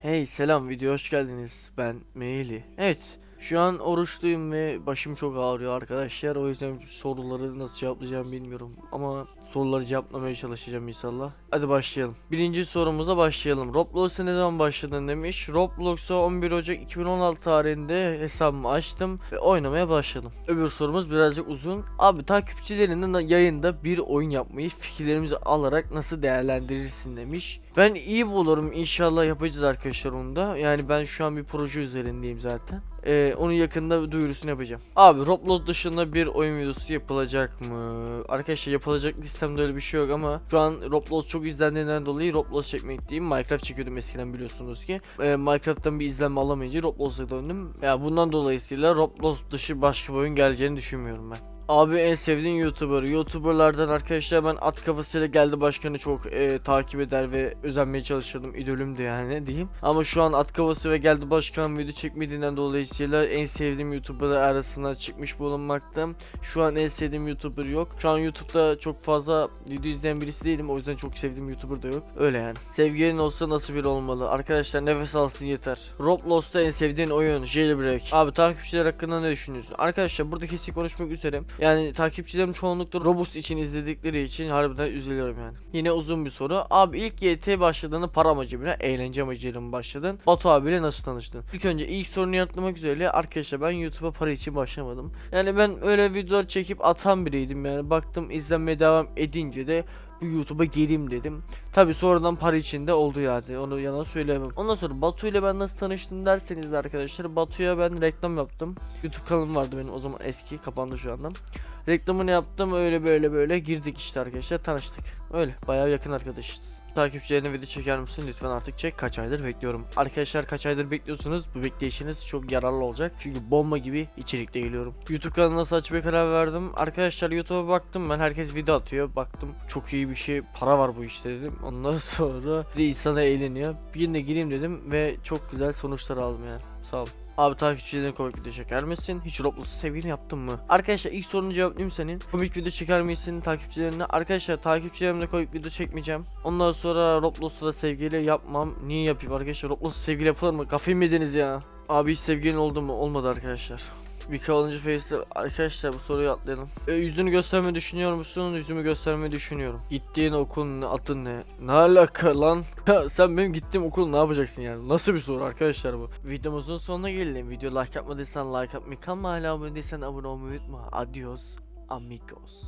Hey selam video hoş geldiniz. Ben Meyli. Evet şu an oruçluyum ve başım çok ağrıyor arkadaşlar. O yüzden soruları nasıl cevaplayacağım bilmiyorum. Ama soruları cevaplamaya çalışacağım inşallah. Hadi başlayalım. Birinci sorumuza başlayalım. Roblox'a ne zaman başladın demiş. Roblox'a 11 Ocak 2016 tarihinde hesabımı açtım ve oynamaya başladım. Öbür sorumuz birazcık uzun. Abi takipçilerinden yayında bir oyun yapmayı fikirlerimizi alarak nasıl değerlendirirsin demiş. Ben iyi bulurum inşallah yapacağız arkadaşlar onu da. Yani ben şu an bir proje üzerindeyim zaten. Ee, onu yakında duyurusunu yapacağım. Abi Roblox dışında bir oyun videosu yapılacak mı? Arkadaşlar yapılacak listemde öyle bir şey yok ama şu an Roblox çok izlendiğinden dolayı Roblox çekmekteyim. Minecraft çekiyordum eskiden biliyorsunuz ki. Ee, Minecraft'tan bir izlenme alamayınca Roblox'a döndüm. Ya bundan dolayısıyla Roblox dışı başka bir oyun geleceğini düşünmüyorum ben. Abi en sevdiğin YouTuber. YouTuberlardan arkadaşlar ben at kafasıyla geldi başkanı çok e, takip eder ve özenmeye çalışırdım. İdolümdü yani diyeyim. Ama şu an at kafası ve geldi başkan video çekmediğinden dolayısıyla en sevdiğim YouTuber'lar arasına çıkmış bulunmakta. Şu an en sevdiğim YouTuber yok. Şu an YouTube'da çok fazla video izleyen birisi değilim. O yüzden çok sevdiğim YouTuber da yok. Öyle yani. Sevgilin olsa nasıl biri olmalı? Arkadaşlar nefes alsın yeter. Roblox'ta en sevdiğin oyun Jailbreak. Abi takipçiler hakkında ne düşünüyorsun? Arkadaşlar burada kesin konuşmak üzere. Yani takipçilerim çoğunlukla Robux için izledikleri için harbiden üzülüyorum yani. Yine uzun bir soru. Abi ilk YT başladığında para amacıyla eğlence amacıyla mı başladın? Batu abiyle nasıl tanıştın? İlk önce ilk sorunu yanıtlamak üzere arkadaşlar ben YouTube'a para için başlamadım. Yani ben öyle videolar çekip atan biriydim yani. Baktım izlenmeye devam edince de bu YouTube'a geleyim dedim. Tabi sonradan para içinde oldu yani onu yalan söyleyemem. Ondan sonra Batu ile ben nasıl tanıştım derseniz de arkadaşlar Batu'ya ben reklam yaptım. YouTube kanalım vardı benim o zaman eski kapandı şu anda. Reklamını yaptım öyle böyle böyle girdik işte arkadaşlar tanıştık. Öyle bayağı yakın arkadaşız. Takipçilerine video çeker misin? Lütfen artık çek. Kaç aydır bekliyorum. Arkadaşlar kaç aydır bekliyorsunuz? Bu bekleyişiniz çok yararlı olacak. Çünkü bomba gibi içerikte geliyorum. YouTube kanalı nasıl açmaya karar verdim? Arkadaşlar YouTube'a baktım ben. Herkes video atıyor. Baktım çok iyi bir şey. Para var bu işte dedim. Ondan sonra bir insana eğleniyor. Birine gireyim dedim ve çok güzel sonuçlar aldım yani. Sağ olun. Abi takipçilerine komik video çeker misin? Hiç Roblox'u sevgili yaptın mı? Arkadaşlar ilk sorunu cevaplayayım senin. Komik video çeker misin takipçilerine? Arkadaşlar takipçilerimle komik video çekmeyeceğim. Ondan sonra Roblox'ta da sevgili yapmam. Niye yapayım arkadaşlar? Roblox'ta sevgili yapılır mı? Kafayı mı yediniz ya? Abi hiç sevgilin oldu mu? Olmadı arkadaşlar. Vika alınca Face'de arkadaşlar bu soruyu atlayalım. E, yüzünü göstermeyi düşünüyor musun? Yüzümü göstermeyi düşünüyorum. Gittiğin okulun adın ne? Ne alaka lan? Sen benim gittiğim okul ne yapacaksın yani? Nasıl bir soru arkadaşlar bu? Videomuzun sonuna geldim. Video like yapmadıysan like atmayı, kanalıma hala abone değilsen abone olmayı unutma. Adios amigos.